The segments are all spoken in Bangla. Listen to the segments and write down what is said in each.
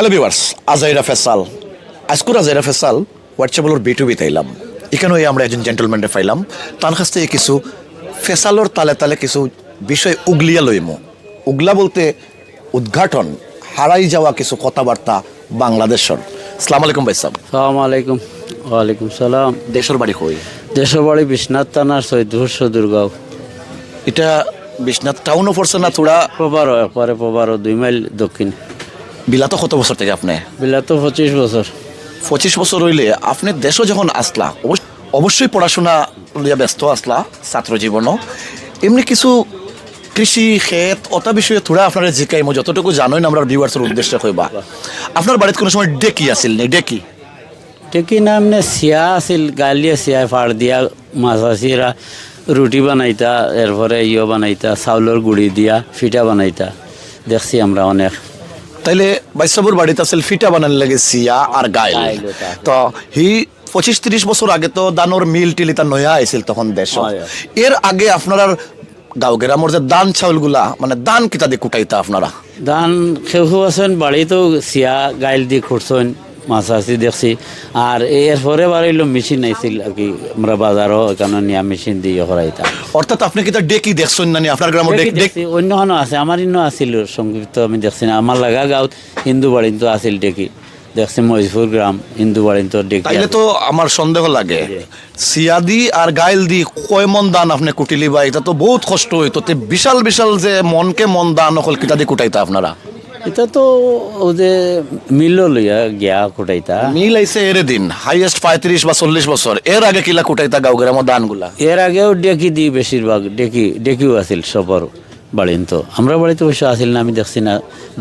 হ্যালো ভিউয়ার্স আজাইরা ফেসাল আজকুর আজাইরা ফেসাল হোয়াটসঅ্যাপের বিটুবি তাইলাম এখানেও আমরা একজন জেন্টলম্যানকে পাইলাম তার কাছ থেকে কিছু ফেসালোর তালে তালে কিছু বিষয় উগলিয়া লইমু উগলা বলতে উদ্ঘাটন হারাই যাওয়া কিছু কথাবার্তা বাংলাদেশর সালাম আলাইকুম ভাই সাহেব সালাম আলাইকুম ওয়ালাইকুম সালাম দেশের বাড়ি কই দেশের বাড়ি বিশ্বনাথ থানার সৈদপুর সদুরগাঁও এটা বিশ্বনাথ টাউনও পড়ছে না থোড়া পবারও একবারে পবারও দুই মাইল দক্ষিণ বিলাত কত বছর থেকে আপনি? বিলাত পঁচিশ বছর। পঁচিশ বছর হইলে আপনি দেশও যখন আসলা অবশ্য- অবশ্যই পড়াশোনা লইয়া ব্যস্ত আসলা ছাত্র জীবনও। এমনি কিছু কৃষি ক্ষেত অতা বিষয়ে থোড়া আপনারা জিকাইম যতটুকু জানোই না আমরা ভিউয়ার্সের উদ্দেশ্যে কইবা আপনার বাড়িতে কোনো সময় ডেকি আছিল নি? ডেকি? ঠিকই না এমনি সিয়া আছিল গালিয়ে সিয়া ফাড় দিয়া মাছ আসিরা রুটি বানাইতা এরপরে ইয়ে বানাইতা চাউলের গুড়ি দিয়া ফিটা বানাইতা। দেখছি আমরা অনেক। তাইলে বাইসাবুর বাড়িতে আসলে ফিটা বানান লাগে সিয়া আর গাইল। তো হি পঁচিশ তিরিশ বছর আগে তো দানোর মিল টিল তার নয়া আইছিল তখন দেশ। এর আগে আপনারা গাঁও গ্রামের যে দান চাউলগুলা মানে দান কিতা দিয়ে কুটাইতা আপনারা? খেউ খেউ আছেন বাড়িতেও সিয়া গাইল দিয়ে খুঁড়ছেন মাছ আসি দেখছি। আর এরপরে বাড়িল মেশিন আইছিল আর কি আমরা বাজারও এখানে নিয়া মেশিন দিয়ে করাইতাম। অর্থাৎ আপনি কিতা ডেকি দেখছেন না আপনার ডেক দেখছি অন্য হানো আছে আমার ইনো আছিল সংক্ষিপ্ত আমি দেখছি না। আমার লাগা গাঁৱত হিন্দু বাড়িন তো আছিল ডেকি দেখছি মহিষপুর গ্রাম হিন্দু বাড়িন তো ডেকি তাইলে তো আমার সন্দেহ লাগে। সিয়াদি আর গাইল দি কয় মন দান আপনি কুটিলি বা এটা তো বহুত কষ্ট হইতো। তে বিশাল বিশাল যে মনকে মন দান অকল কিতা দিয়ে কুটাইতা আপনারা? এটা তো ও যে মিল লইয়া গিয়া কুটাইতা। মিল আইছে এর দিন হাইয়েস্ট পঁয়ত্রিশ বা চল্লিশ বছর। এর আগে কিলা কুটাইতা গাঁও গ্রামের দানগুলা এর আগেও ডেকি দি বেশিরভাগ ডেকি ডেকিও আছিল সবর। বাড়িন তো। আমরা বাড়িতে অবশ্য আছিল না আমি দেখছি না।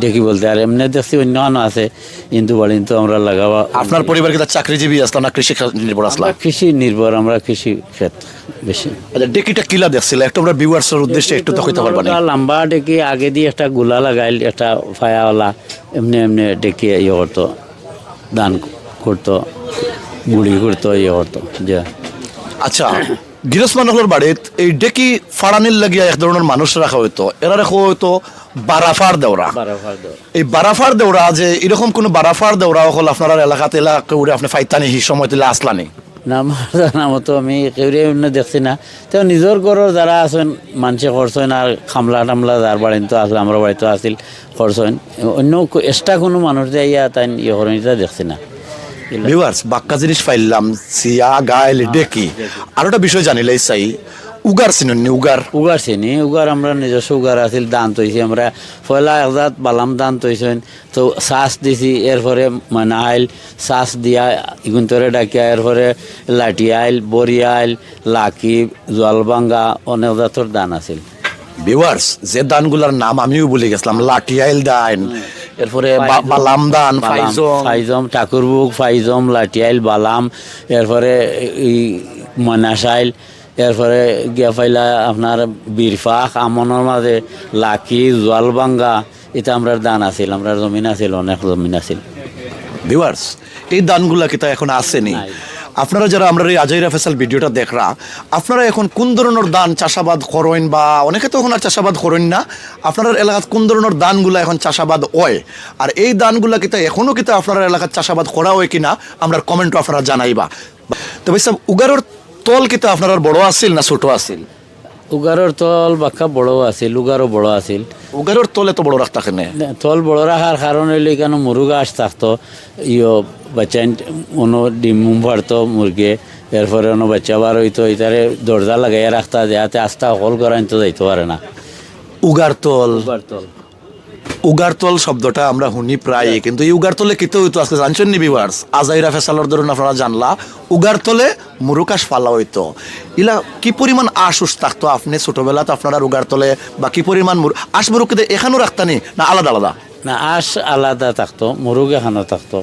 ডেকি বলতে আর এমনি দেখছি অন্য আছে কিন্তু বাড়িন তো আমরা লাগাবা আপনার পরিবার কিতা চাকরিজীবী আসলাম না কৃষি নির্ভর আসলাম? কৃষি নির্ভর আমরা কৃষি ক্ষেত বেশি। আচ্ছা ডেকিটা কিলা দেখছিল? একটু আমরা ভিউয়ার্সের উদ্দেশ্যে একটু তো কইতে পারবা না একটা লম্বা ডেকে আগে দিয়ে একটা গুলা লাগাইল একটা ফায়াওয়ালা এমনি এমনি ডেকে ইয়ে করতো দান করতো গুড়ি করতো ইয়ে করতো যে আচ্ছা গিরস মানুষের বাড়িত এই ডেকি ফাড়ানির লাগিয়া এক ধরনের মানুষ রাখা হইতো। এরা রাখা হইতো বারাফার দেওরা। এই বারাফার দেওরা যে এরকম কোন বারাফার দেওরা হল আপনার এলাকাতে এলাকা উড়ে আপনি ফাইতানি হি সময় দিলে আসলানি। নাম নাম আমি কেউরে অন্য দেখছি না। তো নিজের ঘরের যারা আছেন মানুষে করছেন আর খামলা টামলা যার বাড়িতে তো আসলে আমার বাড়িতে আসিল করছেন অন্য এক্সট্রা কোনো মানুষ যে ইয়া তাই ইয়ে করেন এটা দেখছি না। ভিউয়ার্স বাক্কা জিনিস পাইলাম সিয়া গাইল ডেকি। আর একটা বিষয় জানিলে চাই উগার চিনি উগার? উগার চিনি উগার আমরা নিজস্ব উগার আছিল দান তৈছি আমরা। পয়লা একজাত বালাম দান তৈছেন। তো শ্বাস দিছি এরপরে মানে আইল শ্বাস দিয়া ইগুন্তরে ডাকিয়া এরপরে লাঠি আইল বরি আইল লাকি জলবাঙ্গা অনেক জাতর দান আছিল। ভিউয়ার্স যে দানগুলার নাম আমিও বলে গেছিলাম লাঠিয়াইল দান। এরপরে বালাম দান ফাইজম। ফাইজম ঠাকুরবুক ফাইজম লাঠিয়াইল বালাম এরপরে এই মনাসাইল এরপরে গিয়া পাইলা আপনার বীরফাক আমনের মাঝে লাকি জলবাঙ্গা এটা আমরা দান আছিল আমরা জমিন আছিল অনেক জমিন আছিল। ভিউয়ার্স এই দানগুলা কি তা এখন আসেনি। আপনারা যারা আমরা এই আজাইরা ফেসাল ভিডিওটা দেখরা, আপনারা এখন কোন ধরনের দান চাষাবাদ করেন বা অনেকে তো এখন আর চাষাবাদ করেন না, আপনার এলাকাত কোন ধরনের দানগুলো এখন চাষাবাদ হয়? আর এই দানগুলা কিতা, এখনও কিতা আপনার এলাকার চাষাবাদ করা হয় কিনা, আমরা কমেন্টও আপনারা জানাইবা। তবে সব উগারর তল কিতা আপনার বড় আসিল না ছোট আছিল? উগারর তল বাক্কা বড় আছিল উগারও বড় আছিল। উগারর তলে তো বড় রাখতা কেনে তল বড় রাখার কারণ হইলে কেন মুরগা আস থাকতো ইয়ো বাচ্চা অন্য ডিম ফাড়তো মুরগে এরপরে অন্য বাচ্চা বার হইতো ইতারে দরজা লাগাইয়া রাখতা যাতে আস্তা অকল করা তো যাইতে পারে না উগার তল। উগার তল। উগারতল শব্দটা আমরা শুনি প্রায় কিন্তু এই উগারতলে কিতে হইতো আজকে জানছেন নি ভিউয়ার্স আজাইরা ফেসালর ধরুন আপনারা জানলা উগারতলে মুরুকাশ ফালা হইতো। ইলা কি পরিমাণ আশ উস থাকতো আপনি ছোটবেলাতে আপনারা উগারতলে বা কি পরিমাণ মুর আশ মুরুক এখানেও রাখতানি না আলাদা আলাদা? না আশ আলাদা থাকতো মুরগ এখানো থাকতো।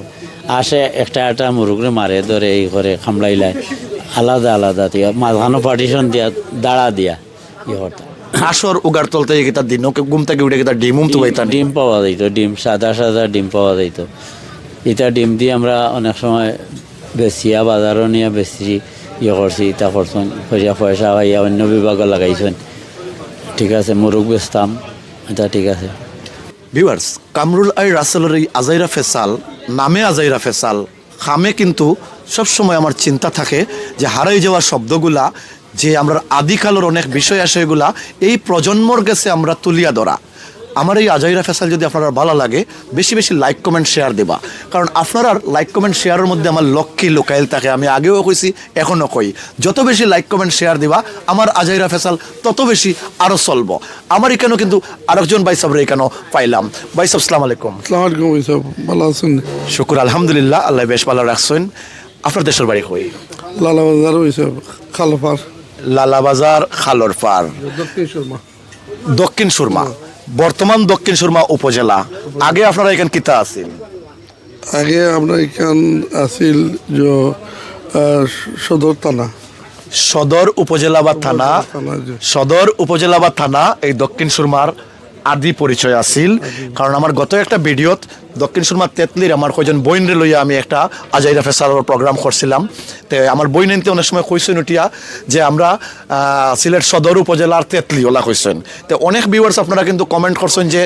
আশে একটা একটা মুরগরে মারে ধরে এই করে খামলাইলায় আলাদা আলাদা দিয়া মাঝখানো পার্টিশন দিয়া দাঁড়া দিয়া করতো আসর উগারতল থেকে কিতা দিন ওকে ঘুম থেকে উঠে কিতা ডিমুম তো পাইতানি। ডিম পাওয়া যাইতো ডিম সাদা সাদা ডিম পাওয়া যাইতো। এটা ডিম দিয়ে আমরা অনেক সময় বেচিয়া বাজারও নিয়ে বেশি ইয়ে করছি ইটা করছেন পয়সা পয়সা হইয়া অন্য বিভাগও লাগাইছেন। ঠিক আছে মুরগ বেচতাম এটা ঠিক আছে। ভিউয়ার্স কামরুল আই রাসেলের এই আজাইরা ফেসাল নামে আজাইরা ফেসাল খামে কিন্তু সবসময় আমার চিন্তা থাকে যে হারাই যাওয়া শব্দগুলা যে আমরা আদিকালের অনেক বিষয় আসে এগুলা এই প্রজন্মর কাছে আমরা তুলিয়া ধরা। আমার এই আজাইরা ফেসাল যদি আপনার ভালো লাগে বেশি বেশি লাইক কমেন্ট শেয়ার দেবা। কারণ আপনার লাইক কমেন্ট শেয়ারের মধ্যে আমার লক্ষ্যে লোকাইল থাকে আমি আগেও কইছি এখনও কই। যত বেশি লাইক কমেন্ট শেয়ার দিবা আমার আজাইরা ফেসাল তত বেশি আরও চলব। আমার এখানেও কিন্তু আরেকজন ভাই সাবরে এখানেও পাইলাম। ভাই সাব সালাম আলাইকুম আলাইকুম ইসব ভালো আছেন? শুকুর আলহামদুলিল্লাহ আল্লাহ বেশ ভালো রাখছেন। আপনার দেশের বাড়ি কই? লালা বাজার ইসব খালপার লালাবাজার খালর পার। দক্ষিণ সুরমা। বর্তমান দক্ষিণ সুরমা উপজেলা। আগে আপনারা এখানে কিতা আছেন আগে আমরা এখান আছিল যে সদর থানা। সদর উপজেলা বা থানা। সদর উপজেলা বা থানা এই দক্ষিণ সুরমার আদি পরিচয় আছিল। কারণ আমার গত একটা ভিডিওত দক্ষিণ সুরমার তেতলির আমার কয়জন বইনরে লইয়া আমি একটা আজাইরা ফেসালের প্রোগ্রাম করছিলাম। তে আমার বই নিতে অনেক সময় কইছেন উঠিয়া যে আমরা সিলেট সদর উপজেলার তেতলি ওলা কইছেন। তো অনেক ভিউয়ার্স আপনারা কিন্তু কমেন্ট করছেন যে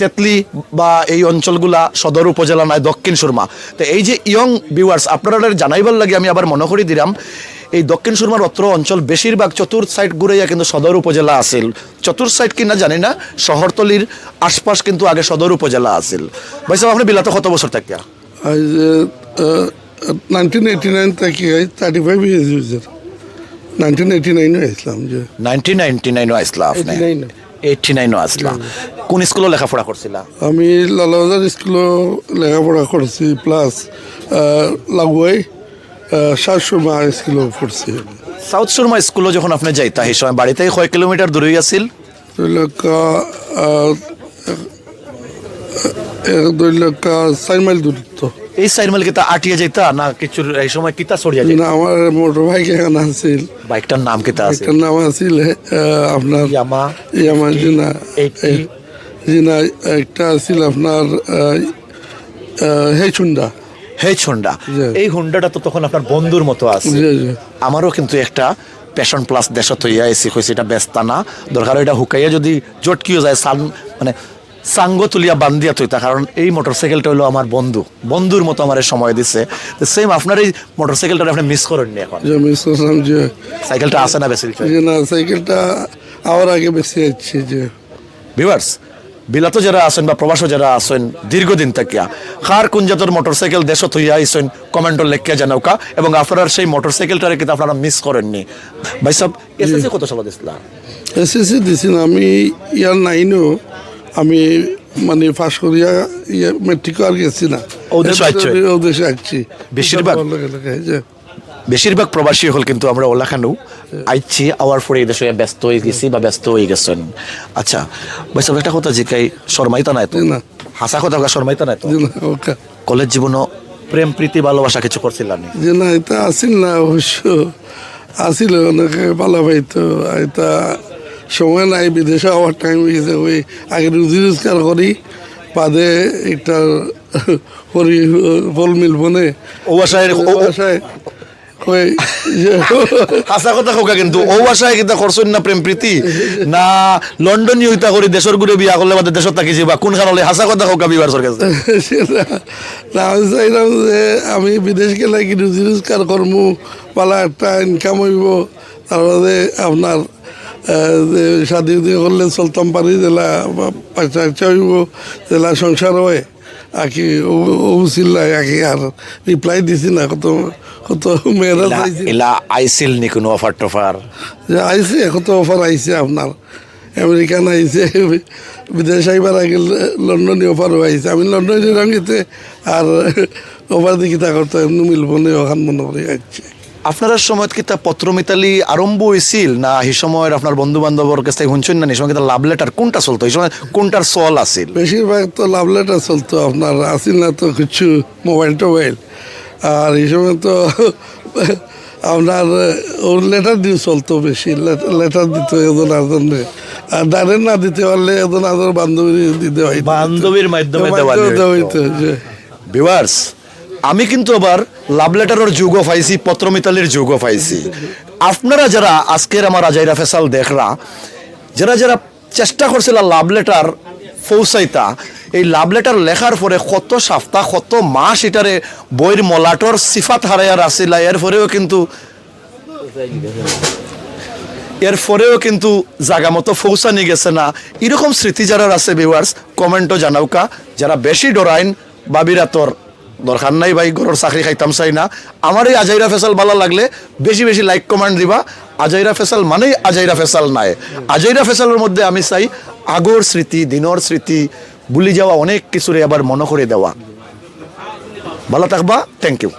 তেতলি বা এই অঞ্চলগুলা সদর উপজেলা নয় দক্ষিণ সুরমা। তো এই যে ইয়ং ভিউয়ার্স আপনারা জানাইবার লাগে আমি আবার মনে করি দিলাম এই দক্ষিণ সুরমার অত্র অঞ্চল বেশিরভাগ চতুর সাইড ঘুরাইয়া কিন্তু সদর উপজেলা আছিল। চতুর সাইড কিনা জানি না শহরতলির আশপাশ কিন্তু আগে সদর উপজেলা আছিল। ভাই সাহেব আপনি বিলাতে কত বছর থাকিয়া? নাইনটিন এইটি নাইন থেকে thirty five years user nineteen eighty নাইনে আসলাম যে। নাইনটিন নাইনটি নাইনও আসলা আপনি? 89 এইটটি নাইনও আসলা কোন স্কুলে লেখাপড়া করছিলা? আমি লালাবাজার স্কুলও লেখাপড়া করছি প্লাস লাগুয়াই। সাত শর্মা স্কুলও পড়ছি সাউথ সুরমা স্কুলে যখন আপনি যাইতা সেই সময় বাড়িতে কয় কিলোমিটার দূরে আছিল? দৈলকা দৈলকা চার মাইল দূরত্ব। এই সাইড মাইল কিতা আটিয়ে যাইতা না কিছু এই সময় কিতা সরিয়া যাইতা? না আমার মোটর বাইক এখন আছিল। বাইকটার নাম কিতা আছে? একটার নাম আছিল আহ, আপনার ইয়ামা ইয়ামা জিনা 80 জিনা একটা আছিল আপনার হেচুন্ডা হে ছন্ডা এই হুন্ডাটা তো তখন আপনার বন্ধুর মতো আছে। আমারও কিন্তু একটা প্যাশন প্লাস দেশত হইয়া এসি হয়েছে এটা ব্যস্তা না। দরকার এটা হুকাইয়া যদি জটকিও যায় সান মানে সাঙ্গ তুলিয়া বান্ধিয়া তৈতা কারণ এই মোটরসাইকেলটা হলো আমার বন্ধু। বন্ধুর মতো আমার সময় দিছে। সেম আপনার এই মোটরসাইকেলটা আপনি মিস করেন করেননি এখন? যে আমি শুনলাম যে সাইকেলটা আছে না বেশি না সাইকেলটা আমার আগে বেশি যাচ্ছে যে ভিভার্স বিলাতো যারা আছেন বা প্রবাসও যারা আছেন দীর্ঘদিন থাকিয়া খার কোন জাতের মোটরসাইকেল দেশত হইয়া আইসেন কমেন্টর লেখিয়া জানাওকা এবং আপনার সেই মোটরসাইকেলটারে কিন্তু আপনারা মিস করেননি। ভাই সব এসএসসি কত সাল দিছিলাম এসএসসি দিছিল আমি ইয়ার নাইনও আমি মানে পাশ করিয়া ইয়ে মেট্রিক আর গেছি না ও দেশে আসছি বেশিরভাগ? বেশিরভাগ প্রবাসী হল কিন্তু আমরা ওলাখানু। আইছি আওয়ার পরে দেশে ব্যস্ত হয়ে গেছি বা ব্যস্ত হয়ে গেছেন। আচ্ছা ভাই একটা কথা জিকাই শর্মাইতা নাই তো। হাসা কথা শর্মাইতা নাই তো? কলেজ জীবনও প্রেম প্রীতি ভালোবাসা কিছু করছিলাম যে না এটা আসিল না অবশ্য। আসিল অনেকে ভালো পাইতো এটা সময় নাই বিদেশে আবার টাইম গেছে ওই আগে রুজি রোজগার করি বাদে একটা করি ফল মিলব নে। ও বাসায় ও- বাসায় ওই হাসা কথা কোকা কিন্তু? ও বাসায় কিন্তু করছেন না প্রেম প্রীতি। না লন্ডন ইউতা করি দেশর ঘুরে বিয়া করলে বাদে দেশত থাকি বা কোন হলে হাসা কথা কোকা বিবার না আমি চাইলাম যে আমি বিদেশ গেলে কি রুজি রোজগার কর্ম পালা একটা ইনকাম হইব। তারপরে আপনার শাদি উদি করলে চলতাম পারি জেলা পয়সা ইচ্ছা হইব জেলা সংসার হয়। আকি চিল্লাই আকি আর রিপ্লাই দিছি না কত কত মেয়েরা এলা আইছিল নি কোনো অফার টফার যে কত অফার আইছে আপনার? আমেরিকান আইছে বিদেশ আইবার আগে লন্ডনে অফারও আইছে আমি লন্ডনে রঙিতে আর অফার দেখি তা করতে এমনি মিলব না ওখান মনে করে আসছে আপনার সময় কি তা পত্র মিতালি আরম্ভ হয়েছিল না এই সময় আপনার বন্ধু বান্ধবর কাছ থেকে শুনছেন না? এই সময় কিন্তু লাভ লেটার কোনটা চলতো? এই সময় কোনটার চল আছিল? বেশিরভাগ তো লাভ লেটার চলতো আপনার। আসিল না তো কিছু মোবাইল টোবাইল আর এই সময় তো আপনার ওর লেটার দিয়ে চলতো বেশি লেটার দিত এজন আজনে আর ডাইরেক্ট না দিতে পারলে এজন আজন বান্ধবী দিতে হয়। বান্ধবীর মাধ্যমে দেওয়া দেওয়া হইতো। হইতো। যে ভিউয়ার্স আমি কিন্তু আবার লাভ লেটারের যুগও পাইছি পত্র মিতালির যুগও পাইছি। আপনারা যারা আজকের আমার আজাইরা ফেসাল দেখরা যারা যারা চেষ্টা করছিল লাভ লেটার ফৌসাইতা এই লাভ লেটার লেখার পরে কত সপ্তাহ কত মাস এটারে বইয়ের মলাটর সিফাত হারাইয়ার আসিলা এর পরেও কিন্তু এর পরেও কিন্তু জাগা মতো ফৌসানি গেছে না। এরকম স্মৃতি যারা আছে ভিউয়ার্স কমেন্টও জানাওকা যারা বেশি ডরাইন, বাবিরা তোর দরকার নাই ভাই, গরুর চাকরি খাইতাম চাই না। আমার এই আজাইরা ফেসাল ভালো লাগলে বেশি বেশি লাইক কমেন্ট দিবা। আজাইরা ফেসাল মানেই আজাইরা ফেসাল নাই। আজাইরা ফেসালের মধ্যে আমি চাই আগর স্মৃতি, দিনর স্মৃতি ভুলে যাওয়া অনেক কিছুরে আবার মনে করে দেওয়া। ভালো থাকবা থ্যাংক ইউ